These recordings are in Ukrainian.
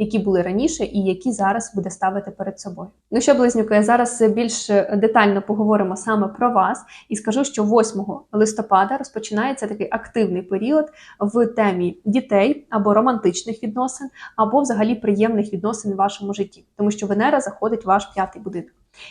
які були раніше, і які зараз буде ставити перед собою. Ну що, близнюки, зараз більш детально поговоримо саме про вас і скажу, що 8 листопада розпочинається такий активний період в темі дітей або романтичних відносин, або взагалі приємних відносин в вашому житті, тому що Венера заходить в ваш п'ятий будинок.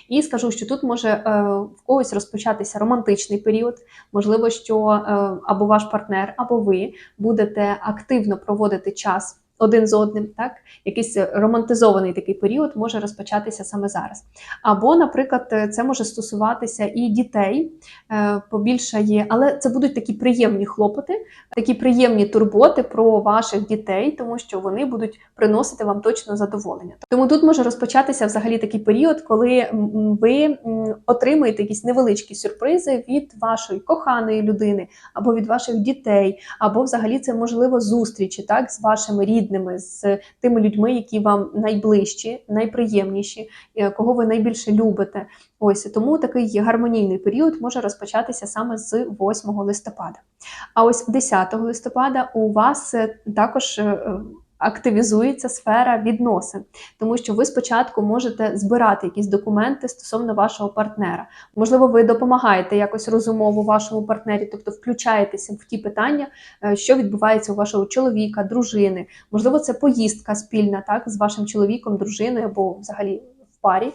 І скажу, що тут може е, в когось розпочатися романтичний період. Можливо, що е, або ваш партнер, або ви будете активно проводити час один з одним, так якийсь романтизований такий період може розпочатися саме зараз. Або, наприклад, це може стосуватися і дітей е, побільше є, але це будуть такі приємні хлопоти, такі приємні турботи про ваших дітей, тому що вони будуть приносити вам точно задоволення. Тому тут може розпочатися взагалі такий період, коли ви отримаєте якісь невеличкі сюрпризи від вашої коханої людини, або від ваших дітей, або взагалі це можливо зустрічі так з вашими рідними, з тими людьми, які вам найближчі, найприємніші, е, кого ви найбільше любите. Ось тому такий гармонійний період може розпочатися саме з 8 листопада. А ось 10 листопада у вас е, також. Активізується сфера відносин, тому що ви спочатку можете збирати якісь документи стосовно вашого партнера. Можливо, ви допомагаєте якось розумово вашому партнері, тобто включаєтеся в ті питання, е, що відбувається у вашого чоловіка, дружини. Можливо, це поїздка спільна, так, з вашим чоловіком, дружиною або взагалі в парі.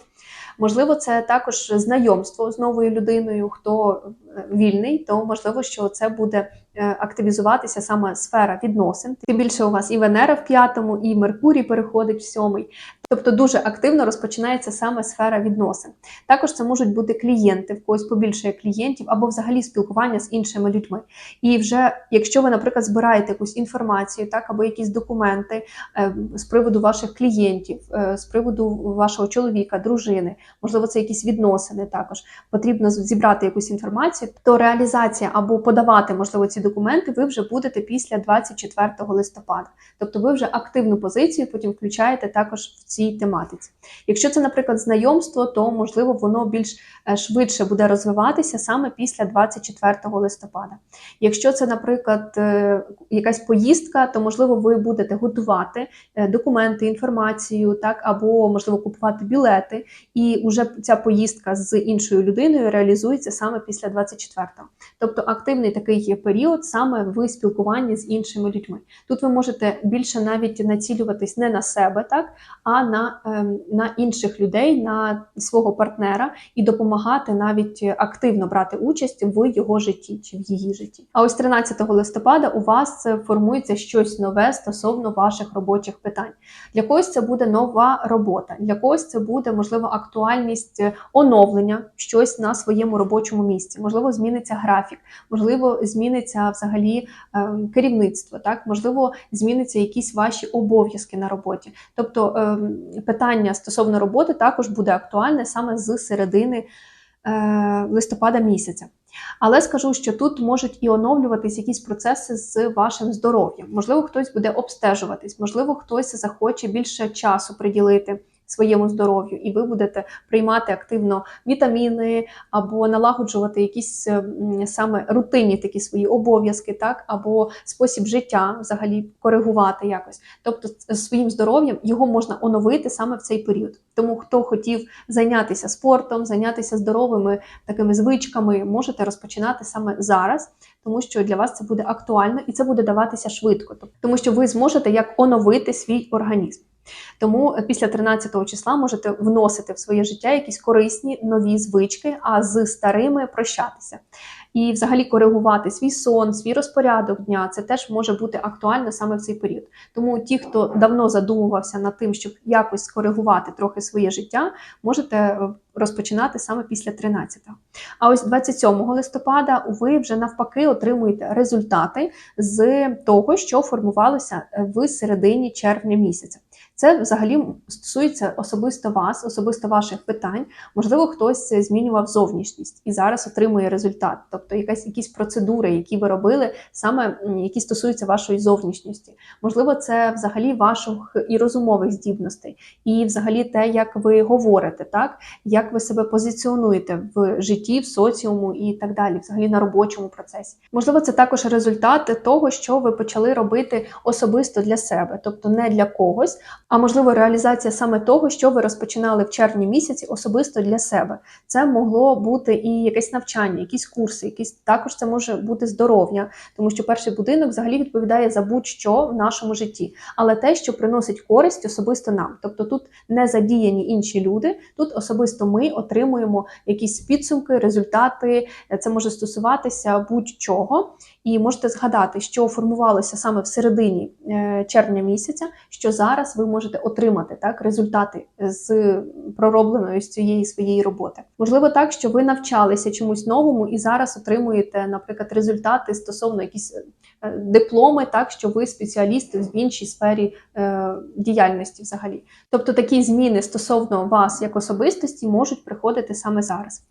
Можливо, це також знайомство з новою людиною. Хто е, вільний, то можливо, що це буде активізуватися саме сфера відносин. Тим більше у вас і Венера в п'ятому, і Меркурій переходить в сьомий. Тобто дуже активно розпочинається саме сфера відносин. Також це можуть бути клієнти, в когось побільшає клієнтів, або взагалі спілкування з іншими людьми. І вже якщо ви, наприклад, збираєте якусь інформацію, так або якісь документи е, з приводу ваших клієнтів, е, з приводу вашого чоловіка, дружини, можливо, це якісь відносини. Також потрібно зібрати якусь інформацію, то реалізація або подавати можливо ці документи ви вже будете після 24 листопада. Тобто ви вже активну позицію потім включаєте також в цій тематиці. Якщо це, наприклад, знайомство, то можливо воно більш е, швидше буде розвиватися саме після 24 листопада. Якщо це, наприклад, е, якась поїздка, то можливо ви будете готувати е, документи, інформацію, так або можливо купувати білети, і вже ця поїздка з іншою людиною реалізується саме після 24-го. Тобто активний такий є період саме в спілкуванні з іншими людьми. Тут ви можете більше навіть націлюватись не на себе, так а на, ем, на інших людей, на свого партнера і допомагати навіть активно брати участь в його житті чи в її житті. А ось 13 листопада у вас е, формується щось нове стосовно ваших робочих питань. Для когось це буде нова робота, для когось це буде можливо актуальність е, оновлення щось на своєму робочому місці. Можливо, зміниться графік, можливо, зміниться взагалі е, керівництво. Так, можливо, зміниться якісь ваші обов'язки на роботі. Тобто е, питання стосовно роботи також буде актуальне саме з середини е, листопада місяця. Але скажу, що тут можуть і оновлюватись якісь процеси з вашим здоров'ям. Можливо, хтось буде обстежуватись, можливо, хтось захоче більше часу приділити своєму здоров'ю, і ви будете приймати активно вітаміни або налагоджувати якісь е, саме рутинні такі свої обов'язки, так або спосіб життя взагалі коригувати якось. Тобто, своїм здоров'ям його можна оновити саме в цей період. Тому хто хотів зайнятися спортом, зайнятися здоровими такими звичками, можете розпочинати саме зараз, тому що для вас це буде актуально і це буде даватися швидко, тому що ви зможете як оновити свій організм. Тому е, після 13 числа можете вносити в своє життя якісь корисні нові звички, а з старими прощатися. І взагалі коригувати свій сон, свій розпорядок дня це теж може бути актуально саме в цей період. Тому ті, хто давно задумувався над тим, щоб якось скоригувати трохи своє життя, можете е, розпочинати саме після 13-го. А ось 27 листопада ви вже навпаки отримуєте результати з того, що формувалося е, в середині червня місяця. Це взагалі стосується особисто вас, особисто ваших питань. Можливо, хтось змінював зовнішність і зараз отримує результат, тобто якась якісь процедури, які ви робили, саме які стосуються вашої зовнішності. Можливо, це взагалі ваших і розумових здібностей, і взагалі те, як ви говорите, так як ви себе позиціонуєте в житті, в соціуму і так далі, взагалі на робочому процесі. Можливо, це також результат того, що ви почали робити особисто для себе, тобто не для когось, а можливо, реалізація саме того, що ви розпочинали в червні місяці особисто для себе. Це могло бути і якесь навчання, якісь курси, якісь також це може бути здоров'я, тому що перший будинок взагалі відповідає за будь-що в нашому житті, але те, що приносить користь особисто нам. Тобто тут не задіяні інші люди, тут особисто ми отримуємо якісь підсумки, результати. Це може стосуватися будь-чого. І можете згадати, що формувалося саме в середині е, червня місяця, що зараз ви можете отримати так результати з проробленої з цієї своєї роботи. Можливо, так, що ви навчалися чомусь новому і зараз отримуєте, наприклад, результати стосовно якісь е, дипломи, так що ви спеціаліст в іншій сфері е, діяльності взагалі. Тобто такі зміни стосовно вас як особистості можуть приходити саме зараз.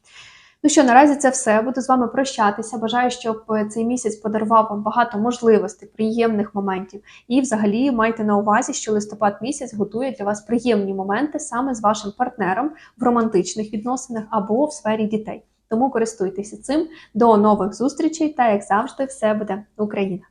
Ну що, наразі це все. Буду з вами прощатися. Бажаю, щоб цей місяць подарував вам багато можливостей, приємних моментів. І взагалі майте на увазі, що листопад місяць готує для вас приємні моменти саме з вашим партнером в романтичних відносинах або в сфері дітей. Тому користуйтеся цим. До нових зустрічей та як завжди, все буде Україна!